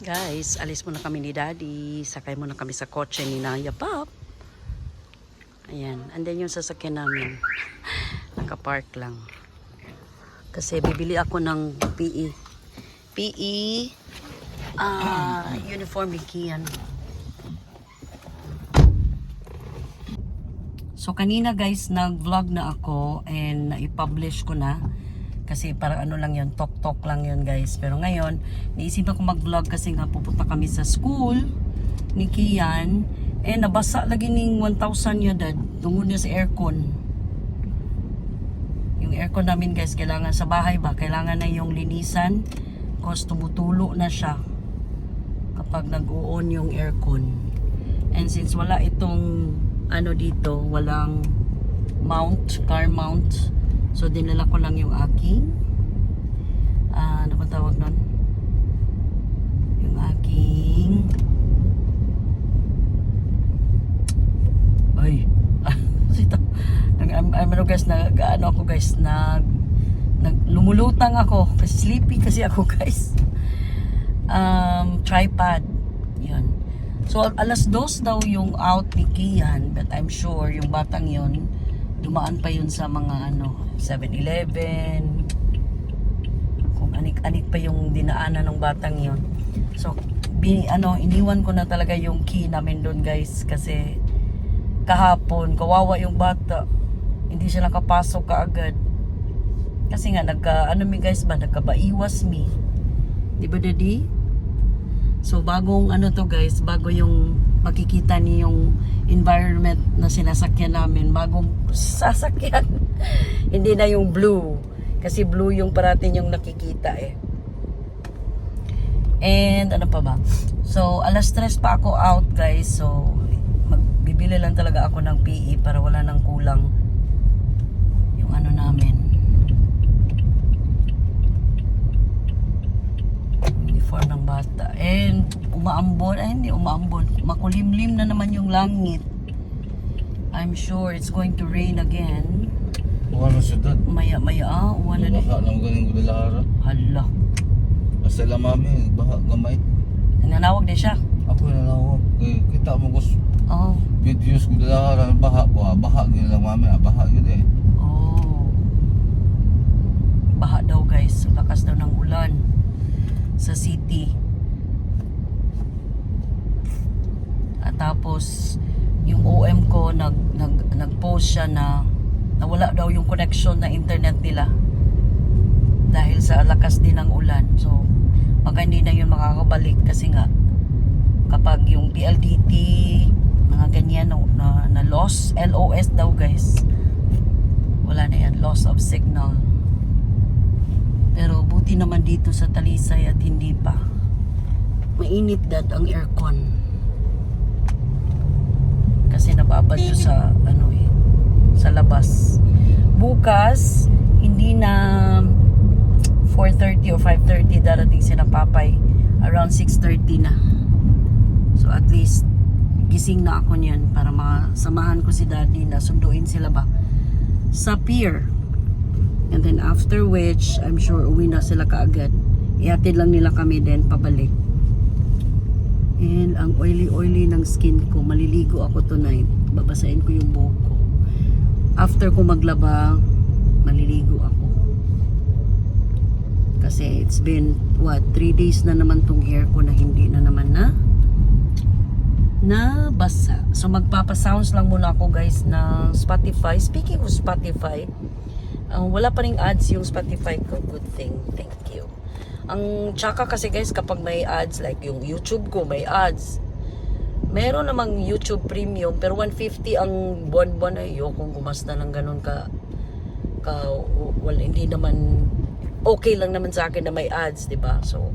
Guys, alis muna kami ni Daddy. Sakay muna kami sa kotse ni Naya Pop. Ayan. Andyan yung sasakyan namin. Nakapark lang. Kasi bibili ako ng PE. PE ah uniform Kian. So kanina guys, nag-vlog na ako and na-publish ko na. Kasi para ano lang yun, talk-talk lang yun guys. Pero ngayon, naisipan ko mag-vlog kasi nga pupunta kami sa school ni Kian. Eh, nabasa lagi ning 1,000 yun dad. Tungod niya sa aircon. Yung aircon namin guys, kailangan sa bahay ba? Kailangan na yung linisan. Cause tumutulo na siya kapag nag-on yung aircon. And since wala itong ano dito, walang mount, car mount. So dinala ko lang yung aking ah, ano ba tawag nun? Yung aking ay nag I'm, ano guys nag ano ako guys nag nag lumulutang ako kasi sleepy kasi ako guys um, tripod. Yun. So, alas dos daw yung out ni Kian, but I'm sure yung batang yon dumaan pa yun sa mga ano, 7-Eleven, kung anik-anik pa yung dinaanan ng batang yon So, bi, ano, iniwan ko na talaga yung key namin doon guys, kasi kahapon, kawawa yung bata. Hindi siya nakapasok kaagad. Kasi nga, nagka, ano mi guys ba, nagkabaiwas mi. Di ba, Daddy? So, bagong ano to guys, bago yung makikita niyo yung environment na sinasakyan namin. Bagong sasakyan. Hindi na yung blue. Kasi blue yung parating yung nakikita eh. And ano pa ba? So, alas tres pa ako out guys. So, magbibili lang talaga ako ng PE para wala nang kulang yung ano namin. uniform ng bata. And umaambon, ay hindi umaambon, makulimlim na naman yung langit. I'm sure it's going to rain again. Bukan na syudad. Maya maya ah, uwan na Baha na. lang galing ko dalara. Hala. Basta lang mami, baha gamay. Nanawag din siya. Ako na nawag. Eh, kita mo ko Oh. videos ko dalara, baha ko. ah. Baha gini lang mami, ah. baha gini. Oh. Baha daw guys. Lakas daw ng ulan sa city. Tapos yung OM ko nag nag nag-post siya na nawala daw yung connection na internet nila. Dahil sa lakas din ng ulan. So baka hindi na yun makakabalik kasi nga kapag yung PLDT mga ganyan na, na, na loss LOS daw guys. Wala na yan loss of signal. Pero buti naman dito sa Talisay at hindi pa. Mainit dad ang aircon kasi nababad yun sa ano eh sa labas. Bukas hindi na 4.30 or 5.30 darating si na papay. Around 6.30 na. So at least gising na ako niyan para masamahan ko si daddy na sunduin sila ba sa pier. And then after which I'm sure uwi na sila kaagad. Ihatid lang nila kami din pabalik and ang oily oily ng skin ko maliligo ako tonight babasahin ko yung buhok ko after ko maglaba maliligo ako kasi it's been what 3 days na naman tong hair ko na hindi na naman na na basa. So magpapa-sounds lang muna ako guys ng Spotify. Speaking of Spotify, uh, wala pa ring ads yung Spotify ko. Good thing. Thank you. Ang tsaka kasi guys kapag may ads like yung YouTube ko may ads. Meron namang YouTube Premium pero 150 ang buwan-buwan ay kung gumasta ng ganun ka ka well hindi naman okay lang naman sa akin na may ads, 'di ba? So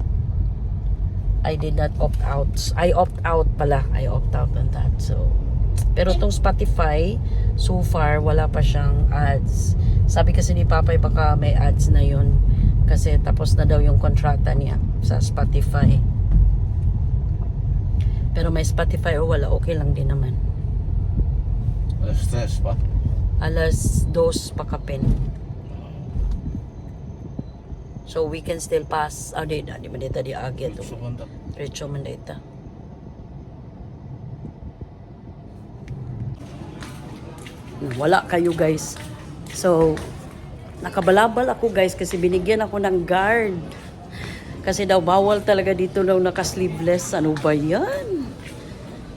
I did not opt out. I opt out pala. I opt out on that. So, pero tong Spotify, so far, wala pa siyang ads. Sabi kasi ni Papay, baka may ads na yun. Kasi tapos na daw yung kontrata niya sa Spotify. Pero may Spotify o wala, okay lang din naman. Alas stress pa. Alas dos pa kapin. So we can still pass. Ah, di, di man di agit. So, kanta. Diretso man dito. Wala kayo guys. So, nakabalabal ako guys kasi binigyan ako ng guard. Kasi daw bawal talaga dito daw naka-sleeveless. Ano ba yan?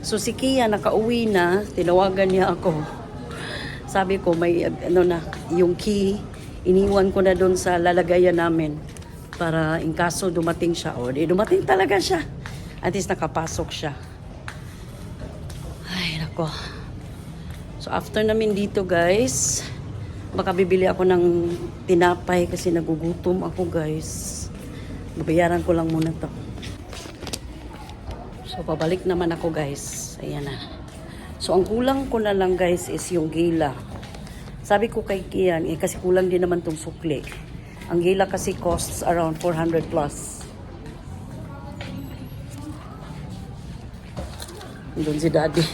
So si Kia nakauwi na, tinawagan niya ako. Sabi ko may ano na, yung key, iniwan ko na doon sa lalagayan namin para in kaso dumating siya. O di dumating talaga siya. At least nakapasok siya. Ay, nako. So after namin dito guys, baka bibili ako ng tinapay kasi nagugutom ako guys. Babayaran ko lang muna to. So pabalik naman ako guys. Ayan na. So ang kulang ko na lang guys is yung gila. Sabi ko kay Kian, eh kasi kulang din naman tong sukli. Ang gila kasi costs around 400 plus. Doon si daddy.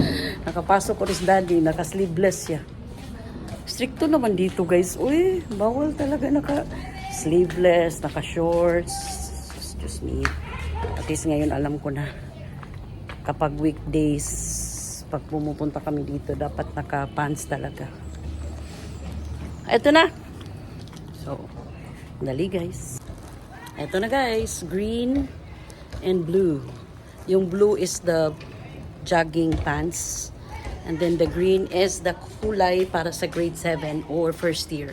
Nakapasok ko rin si daddy, naka-sleeveless siya. Stricto naman dito guys. Uy, bawal talaga naka sleeveless, naka shorts. Excuse me. At least ngayon alam ko na kapag weekdays pag pumupunta kami dito dapat naka pants talaga. Ito na. So, dali guys. Ito na guys, green and blue. Yung blue is the jogging pants. And then the green is the kulay para sa grade 7 or first year.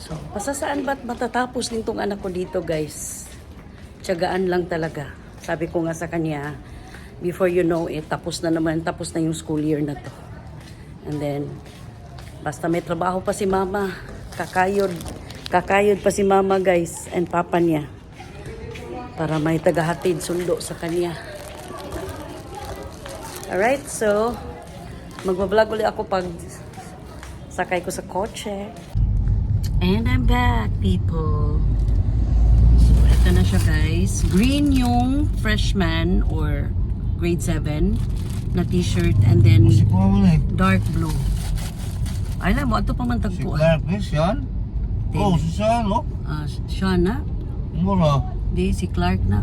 So, pasasaan ba't matatapos din tong anak ko dito, guys? Tiyagaan lang talaga. Sabi ko nga sa kanya, before you know it, tapos na naman, tapos na yung school year na to. And then, basta may trabaho pa si mama, kakayod, kakayod pa si mama, guys, and papa niya. Para may tagahatid sundo sa kanya. Alright, so, magbablog ulit ako pag sakay ko sa kotse. And I'm back, people. So, ito na siya, guys. Green yung freshman or grade 7 na t-shirt and then Si eh. dark blue. Ay lang mo, ito pa man Si tagpo. Clark eh, siyan. Oh, si siyan, no? Ah, siya na. Mura. Di, si Clark na.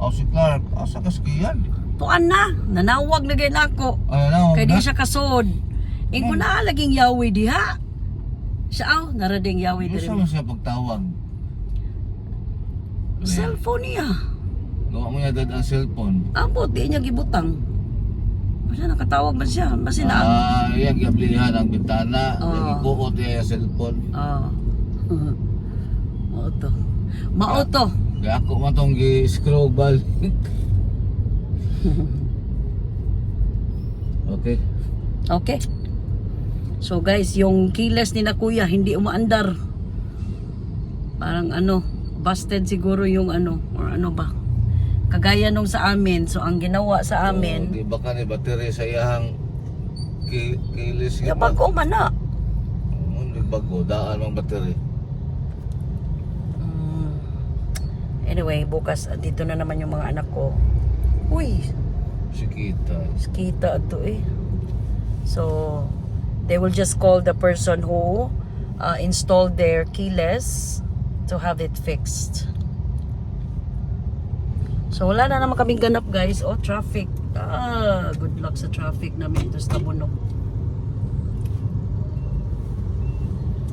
Oh, si Clark. Asa ka skiyan? Tuan na. Nanawag na ganyan ako. Ay, na, Kaya na. di siya kasod. Ing ko na laging yawi diha. Siya aw, narading yawi Gusto diri. mo siya pagtawag. Cellphone niya. Gawa mo niya dad ang cellphone. Ambot, di niya gibutang. Basta nakatawag man siya. Basta na. Ah, iya, giablihan ang bintana. Oo. Oh. Ikuot niya yung cellphone. Ah. Mao to. Mao to. Kaya ako man tong gi-scroll balik. okay. Okay. So guys, yung kiles ni na kuya hindi umaandar. Parang ano, busted siguro yung ano or ano ba. Kagaya nung sa amin. So ang ginawa sa Oh, amin, di ba ni battery sa iyang ki kilis ya bago man na. Hindi bago, daan ang battery. Mm. Anyway, bukas dito na naman yung mga anak ko. Uy, Si Kita. kita to eh. So, they will just call the person who uh, installed their keyless to have it fixed. So, wala na naman kaming ganap guys. Oh, traffic. Ah, good luck sa traffic namin ito sa Tabunok.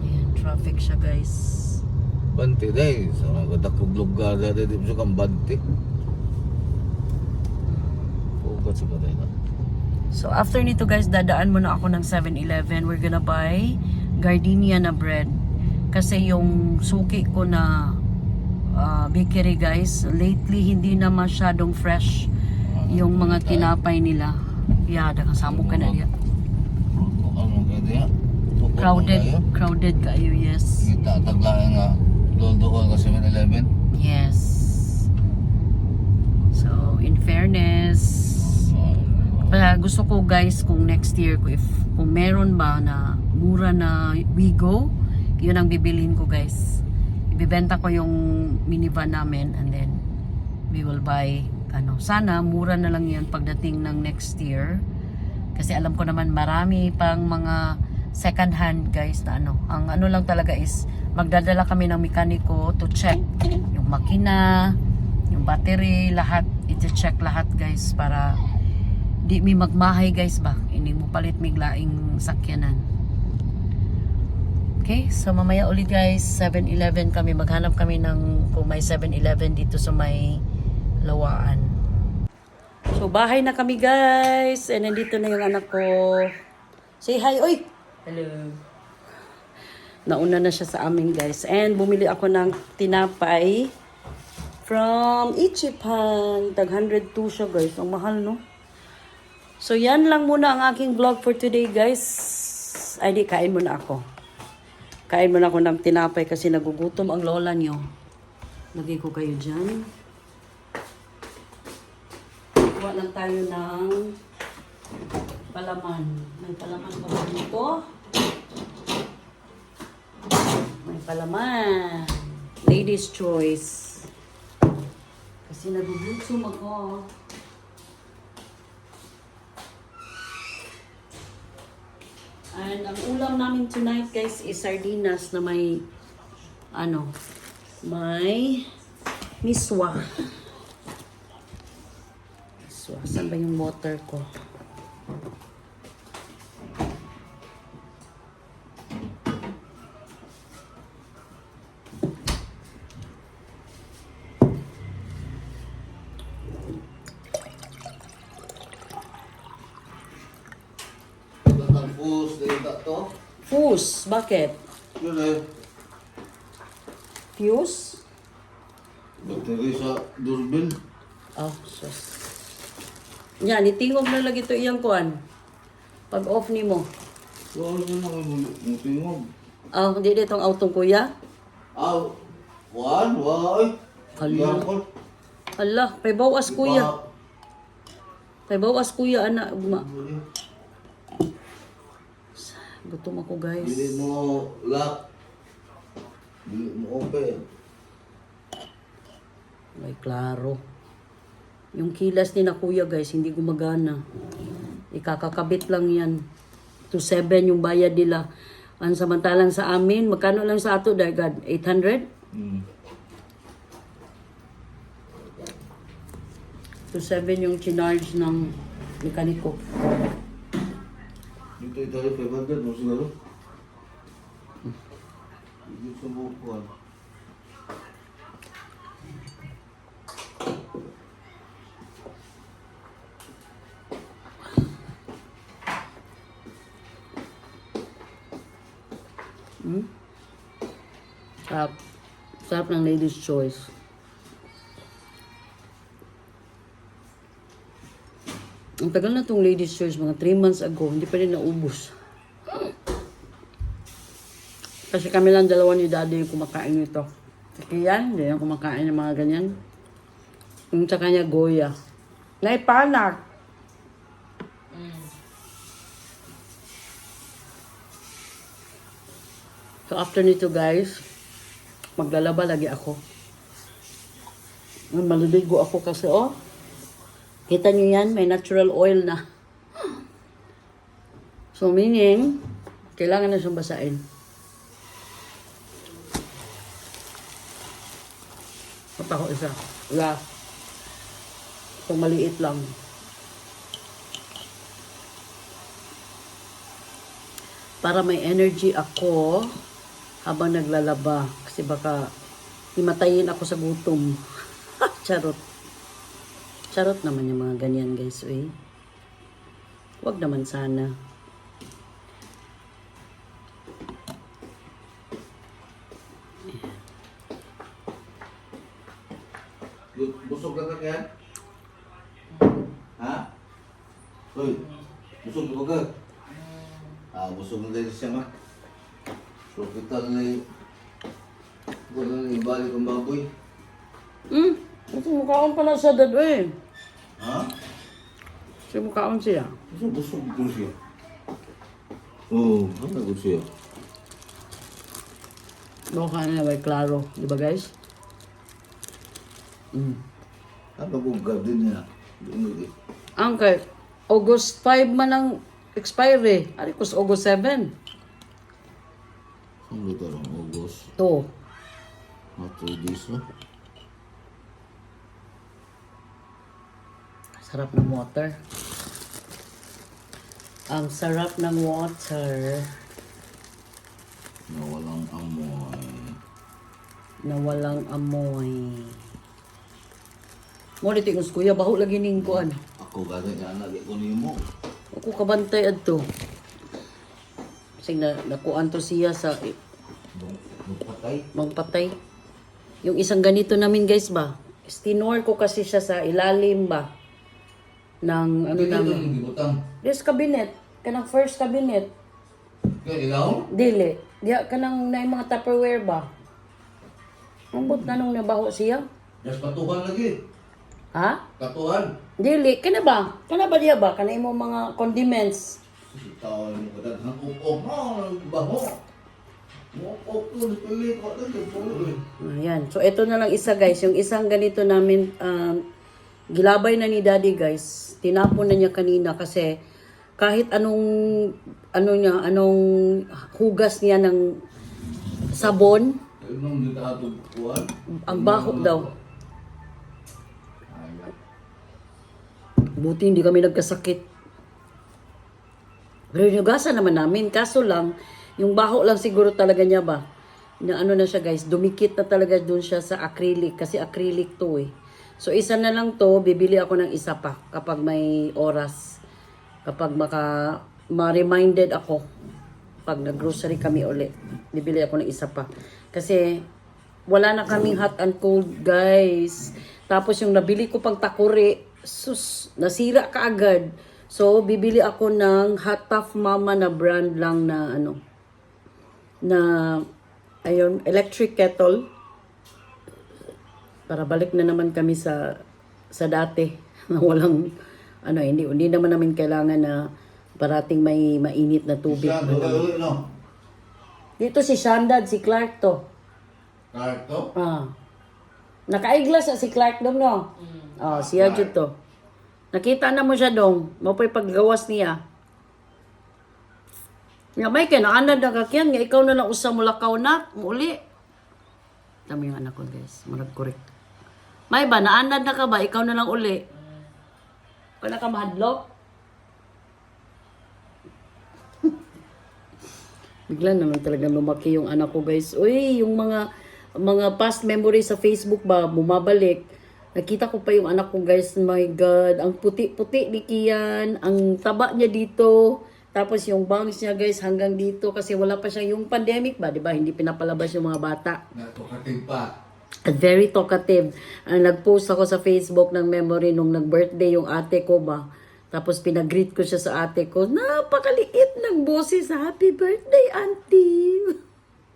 Ayan, traffic siya guys. Banti day. Sa mga dakog lugar dati di mo kang banti. Pugat sa batay na. So after nito guys, dadaan muna ako ng 7-Eleven. We're gonna buy gardenia na bread. Kasi yung suki ko na uh, bakery guys, lately hindi na masyadong fresh yung mga tinapay nila. Yeah, kasama ka na mo Crowded, crowded kayo, yes. Kita taglaan nga. Doon-doon ka 7-Eleven. Yes. So, in fairness, Kaya gusto ko guys kung next year ko if kung meron ba na mura na Wigo, yun ang bibilhin ko guys. Ibibenta ko yung minivan namin and then we will buy ano, sana mura na lang yun pagdating ng next year. Kasi alam ko naman marami pang mga second hand guys na ano. Ang ano lang talaga is magdadala kami ng mekaniko to check yung makina, yung battery, lahat. Iti-check lahat guys para di mi magmahay guys ba. Ini mo palit mig laing sakyanan. Okay, so mamaya ulit guys, 7-Eleven kami. Maghanap kami ng kung may 7-Eleven dito sa may lawaan. So bahay na kami guys. And nandito na yung anak ko. Say hi, oy! Hello. Nauna na siya sa amin guys. And bumili ako ng tinapay from Ichipan. Tag 102 siya guys. Ang mahal no? So yan lang muna ang aking vlog for today guys. Ay di, kain muna ako. Kain muna ako ng tinapay kasi nagugutom ang lola nyo. Lagay ko kayo dyan. Kuha lang tayo ng palaman. May palaman pa ba dito? May palaman. Ladies choice. Kasi nagugutom ako. And ang ulam namin tonight guys is sardinas na may ano, may miswa. Miswa. Saan ba yung water ko? Bakit? Yun eh. Fuse? Battery sa doorbell. Oh, sus. Yan, itingog na lagi ito iyang kuan. Pag off ni mo. Ano na naman yung tingog? Oh, hindi ditong autong kuya. Ah, wan, why? Hala. Hala, pay bawas kuya. Pay bawas kuya, anak. Ma. Gutom ako guys. Hindi mo lock. Hindi mo open. Ay, klaro. Yung kilas ni na kuya guys, hindi gumagana. Ikakakabit lang yan. To 7 yung bayad nila. Ang samantalang sa amin, magkano lang sa ato, Dargad? 800? Hmm. To 7 yung chinarge ng mekaniko. Ito rin 500 mo siguro. Dito sa bukuan. Hmm? Sarap. Sarap ng ladies choice. Ang tagal na tong ladies choice, mga 3 months ago, hindi pa rin naubos. Kasi kami lang dalawa ni daddy yung kumakain nito. Kasi yan, hindi yan kumakain ng mga ganyan. Yung sa kanya, Goya. Naipanak! So after nito guys, maglalaba lagi ako. Maliligo ako kasi oh. Kita nyo yan, may natural oil na. So meaning, kailangan na siyang basain. At ako isa. Wala. Itong maliit lang. Para may energy ako habang naglalaba. Kasi baka himatayin ako sa gutom. Charot. Charot naman yung mga ganyan guys. Eh. Huwag naman sana. Bu- Busog ka ka kaya? Ha? Hoy, busog ka ka? Ah, busog na din siya ma. So kita na wala na ibalik ang baboy. Hmm? Ito mukhaon pala sa dad eh. Ha? Kasi mukhaon siya. Ko siya. Oo, oh, ano ko siya? Mukha na may klaro. Di ba guys? Mm. Ano ko gadin niya? Ang kay August 5 man ang expiry. Ari ko sa August 7. Ano ito lang? Ogo. sauce. To. After this, oh. Sarap ng water. Ang sarap ng water Na walang amoy. na walang amoy. Mo dito yung kuya, baho lagi ning kuan. Ako gani nga lagi ko nimo. Ako kabantay adto. Kasi na, nakuan to siya sa eh, Nung nung patay. magpatay. Yung isang ganito namin guys ba, stinor ko kasi siya sa ilalim ba ng ano Ano namin. namin? Yung gibutang. Yes, cabinet. Kanang first cabinet. Kaya ilaw? Dili. Diya kanang na mga Tupperware ba? Ambot na nung nabaho siya. Just patuhan lagi. Ha? Katuhan. Dili. Kana ba? Kana ba diya ba? Kana imo mga condiments. Itaw mo ko dad nang ukok mo nang baho. Ukok to pili ko. Ayan. So, ito na lang isa guys. Yung isang ganito namin, um, gilabay na ni daddy guys. Tinapon na niya kanina kasi kahit anong, ano niya, anong hugas niya ng sabon, ang baho daw. Buti hindi kami nagkasakit. Pero hinugasan naman namin. Kaso lang, yung baho lang siguro talaga niya ba? Na ano na siya guys, dumikit na talaga dun siya sa acrylic. Kasi acrylic to eh. So isa na lang to, bibili ako ng isa pa kapag may oras. Kapag maka, ma-reminded ako. Pag nag-grocery kami uli, bibili ako ng isa pa. Kasi wala na kaming hot and cold, guys. Tapos yung nabili ko pang takuri, sus, nasira ka agad. So, bibili ako ng Hot Tough Mama na brand lang na ano, na, ayun, electric kettle. Para balik na naman kami sa, sa dati, na walang, ano, hindi, hindi naman namin kailangan na parating may mainit na tubig. Dula ulit no. Dito si Shandad, si Clark to. Kahit to. Ah. Nakaiglas na si Clark dong, no? Oh, siya jud to. Nakita na mo siya dong. Mapay paggawas niya. Nga may kaya naanad na kakyan. Nga ikaw na lang usa mo lakaw na. Muli. Tama yung anak ko guys. Marag correct. May ba? Naanad na ka ba? Ikaw na lang uli. Wala ka mahadlok? Bigla naman talaga lumaki yung anak ko guys. Uy, yung mga mga past memories sa Facebook ba, bumabalik. Nakita ko pa yung anak ko guys. My God, ang puti-puti ni Kian. Ang taba niya dito. Tapos yung bangs niya guys hanggang dito kasi wala pa siya yung pandemic ba, 'di ba? Hindi pinapalabas yung mga bata. Natukating pa. At very talkative. Ang nag-post ako sa Facebook ng memory nung nag-birthday yung ate ko ba. Tapos pinag-greet ko siya sa ate ko. Napakaliit ng boses. Happy birthday, auntie!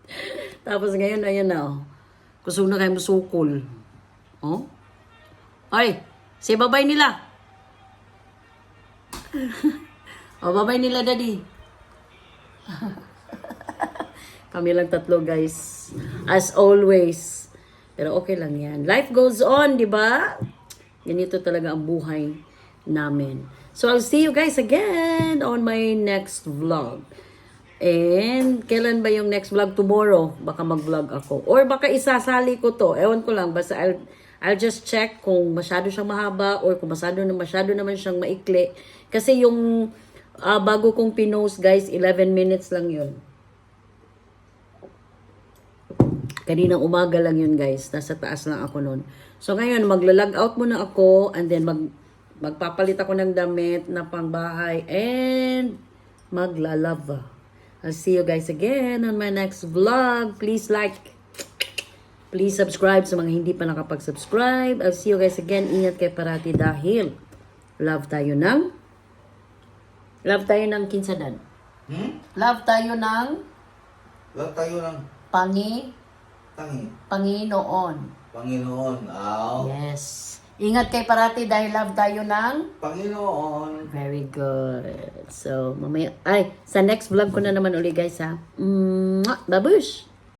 Tapos ngayon, ayan na. Oh. Kusog na kayo masukol. Oh? Ay, si babay nila. oh, babay nila, daddy. Kami lang tatlo, guys. As always. Pero okay lang yan. Life goes on, di ba? Ganito talaga ang buhay namin. So, I'll see you guys again on my next vlog. And, kailan ba yung next vlog? Tomorrow, baka mag-vlog ako. Or baka isasali ko to. Ewan ko lang. Basta I'll, I'll just check kung masyado siyang mahaba or kung masyado, na masyado naman siyang maikli. Kasi yung ah, bago kong pinost, guys, 11 minutes lang yun. Kaninang umaga lang yun, guys. Nasa taas lang ako nun. So, ngayon, magla-log out muna ako and then mag magpapalit ako ng damit na pangbahay and maglalava. I'll see you guys again on my next vlog. Please like, please subscribe sa mga hindi pa nakapag-subscribe. I'll see you guys again. Ingat kayo parati dahil love tayo ng love tayo ng kinsadan. Hmm? Love tayo ng Lahat tayo ng pangi tangi. Panginoon. Panginoon. Aw. Yes. Ingat kay parati dahil love tayo ng Panginoon. Very good. So, mamaya, ay, sa next vlog ko na naman uli guys ha. Mwah! Babush!